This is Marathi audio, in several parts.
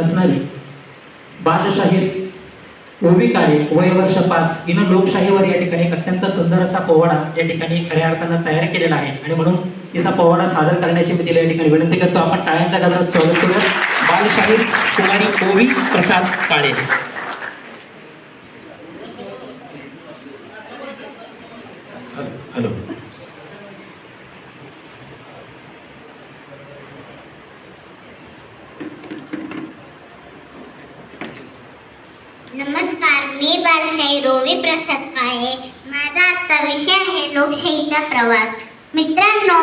असणारी बालशाहीर ओवी काळे वय वर्ष पाच. हिनं लोकशाहीवर या ठिकाणी एक अत्यंत सुंदर असा पोवाडा या ठिकाणी खऱ्या अर्थानं तयार केलेला आहे. आणि म्हणून तिचा पोवाडा सादर करण्याची मी तिला या ठिकाणी विनंती करतो. आपण टाळ्यांच्या गजरात स्वागत करूया. बालशाहीर कुमारी ओवी प्रसाद काळे. हॅलो. नमस्कार मी बालशाही रोवी प्रसाद काळे माझा आजचा विषय आहे लोकशाहीचा प्रवास. मित्रांनो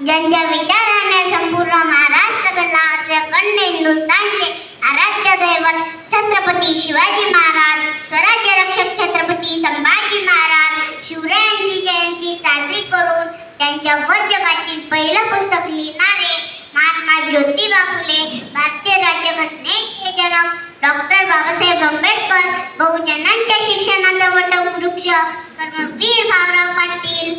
ज्यांच्या विचाराने संपूर्ण महाराष्ट्र कला असे अखंड हिंदुस्थानचे आराध्य दैवत छत्रपती शिवाजी महाराज स्वराज्य रक्षक छत्रपती संभाजी महाराज शिवरायांची जयंती साजरी करून त्यांच्या वर जगातील पहिलं पुस्तक लिहिणारे महात्मा ज्योतिबा फुले भारतीय राज्यघटनेचे जनक डॉक्टर बाबासाहेब आंबेडकर बहुजनांच्या शिक्षणाचा वटवृक्ष कर्मवीर भाऊराव पाटील.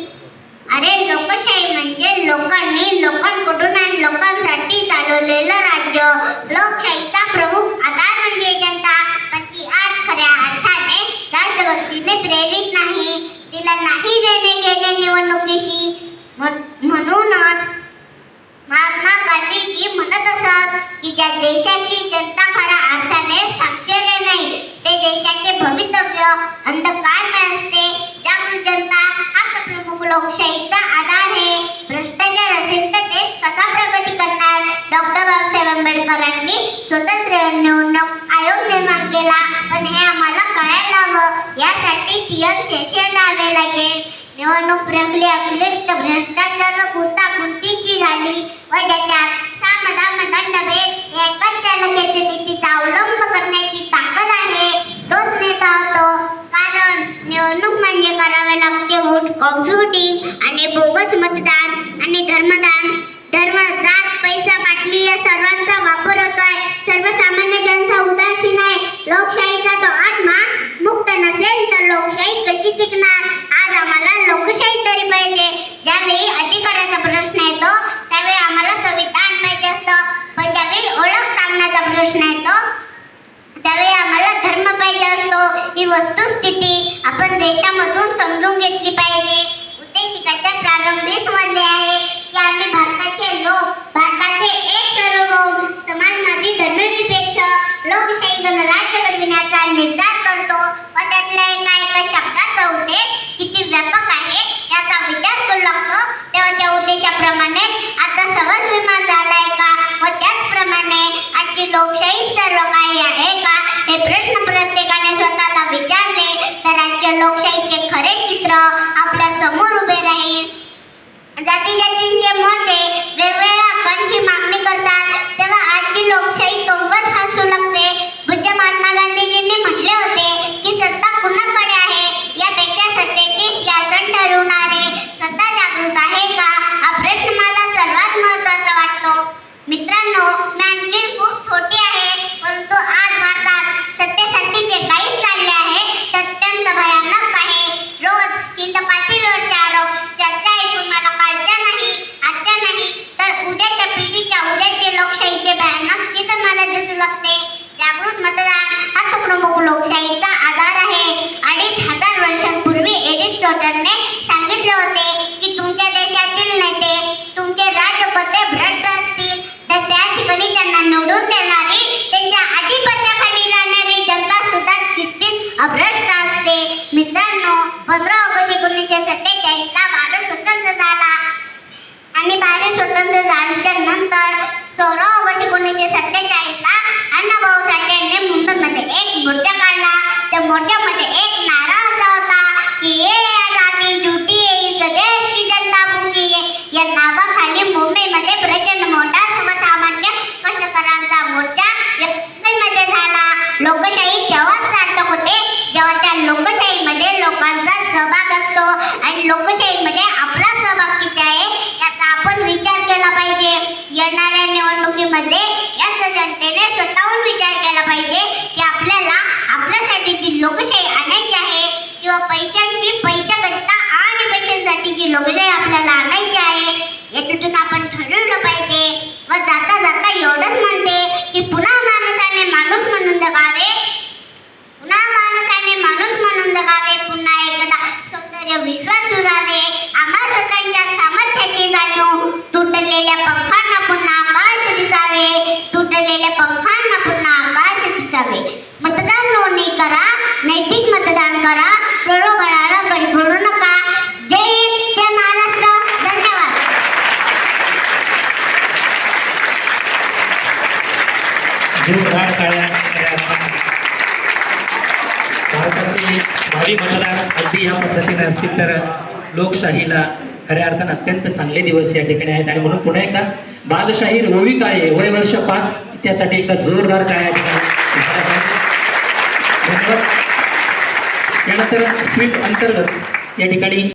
अरे लोकशाही म्हणजे लोकांनी लोकांकडून आणि लोकांसाठी चालवलेलं राज्य. लोकशाहीचा प्रमुख आधार म्हणजे जनता. पण ती आज खऱ्या अर्थाने राष्ट्रभक्तीने प्रेरित नाही. तिला नाही देणे गेले निवडणुकीशी. म्हणूनच महात्मा गांधीजी म्हणत असत की ज्या देशाची जनता खरा अर्थ देशाचे भवितव्य अंधकारमय असते जागृत जनता हाच प्रमुख लोकशाहीचा आधार आहे. भ्रष्टाचार असेल तर देश कसा प्रगती करणार? डॉक्टर बाबासाहेब आंबेडकरांनी स्वतंत्र निवडणूक आयोग निर्माण केला. पण हे आम्हाला कळायला हवं. यासाठी टीएम सेशन आले लागेल. निवडणूक प्रक्रिया क्लिष्ट भ्रष्टाचार गुंतागुंतीची झाली? व ज्याच्यात सामदाम दंडभेद या एकाच चालकाच्या नीतीचा अवलंब करण्याची ताकद आहे तोच नेता होतो कारण निवडणूक म्हणजे करावे लागते वोट कॉम्प्युटिंग ठोस मतदान आणि धर्मदान. धर्म जात पैसा पाटली या सर्वांचा वापर होतोय. सर्वसामान्य जनता उदासीन आहे लोकशाहीचा तो आत्मा मुक्त नसेल तर लोकशाही कशी टिकणार? आज आम्हाला लोकशाही तरी पाहिजे. ज्यावेळी अधिकाराचा प्रश्न येतो त्यावेळी आम्हाला संविधान पाहिजे असतं. पण ज्यावेळी ओळख सांगण्याचा प्रश्न येतो त्यावेळी आम्हाला धर्म पाहिजे असतो. ही वस्तुस्थिती आपण देशामधून समजून घेतली पाहिजे. त्याच्या प्रारंभीच म्हणले आहे की आम्ही भारताचे लोक भारताचे एक सार्वभौम समाजवादी धर्मनिरपेक्ष लोकशाही गणराज्य घडविण्याचा निर्धार करतो. व त्यातल्या एका एका शब्दाचा उद्देश किती व्यापक आहे याचा विचार करू लागतो. तेव्हा त्या उद्देशाप्रमाणे आता समज निर्माण झालाय का? व त्याचप्रमाणे आजची लोकशाही सर्व काही आहे का? हे प्रश्न प्रत्येकाने स्वतःला विचारले. तर आजच्या लोकशाहीचे खरे चित्र जाती जातींचे मोठे वेगवेगळ्या हक्कांची मागणी करतात तेव्हा आजची लोकशाही तोंबच हसू लागते पूज्य महात्मा गांधीजींनी म्हटले होते की सत्ता कुणाकडे आहे यापेक्षा सत्तेचे शासन ठरवणारे सत्ता जागृत आहे का हा प्रश्न मला सर्वात महत्त्वाचा वाटतो मित्रांनो मी आणखी खूप छोटी आहे परंतु आज भारतात सत्तेसाठी जे काही चालले आहे ते अत्यंत भयानक आहे रोज हिंद पातळीवरचे आरोप चर्चा ऐकून मला कालच्या नाही आजच्या नाही तर उद्याच्या पिढीच्या उद्याचे लोकशाहीचे भयानक चित्र मला दिसू लागते जागृत मतदान हाच प्रमुख लोकशाहीचा आधार आहे अडीच हजार वर्षांपूर्वी एरिस्टॉटलने सांगितले होते की तुमच्या देशातील नेते तुमचे राजकर्ते भ्रष्ट असतील तर त्या ठिकाणी त्यांना निवडून देणारी त्यांच्या आधिपत्याखाली राहणारी जनता सुद्धा तितकीच अभ्रष्ट असते मित्रांनो पंधरा ऑगस्ट एकोणीसशे सत्तेचाळीसला भारत स्वतंत्र झाला आणि भारत स्वतंत्र झाल्याच्यानंतर सोळा ऑगस्ट एकोणीसशे सत्तेचाळीसला अण्णाभाऊ साठे यांनी मुंबईमध्ये एक मोर्चा काढला त्या मोर्चामध्ये एक नारा असा होता की ये आजादी झुटी ये इस देश की जनता भूकी है या नावाखाली मुंबईमध्ये प्रचंड मोठा सर्वसामान्य कष्टकऱ्यांचा मोर्चा मुंबईमध्ये झाला. लोकशाही तेव्हाच सार्थक होते जेव्हा त्या लोकशाहीमध्ये लोकांचा सहभाग असतो आणि लोकशाहीमध्ये आपला सहभाग किती आहे याचा आपण विचार केला पाहिजे. येणाऱ्या निवडणुकीमध्ये या जनतेने स्वतःहून विचार केला पाहिजे. मतदान करा प्रलोभनाला बळी पडू नका. जय हिंद जय भावी मतदार अगदी या पद्धतीने असतील तर लोकशाहीला खऱ्या अर्थानं अत्यंत चांगले दिवस या ठिकाणी आहेत. आणि म्हणून पुन्हा एकदा बालशाहीर होवी काळे वय वर्ष पाच त्यासाठी एकदा जोरदार काळ्या धन्यवाद. यानंतर स्वीप अंतर्गत या ठिकाणी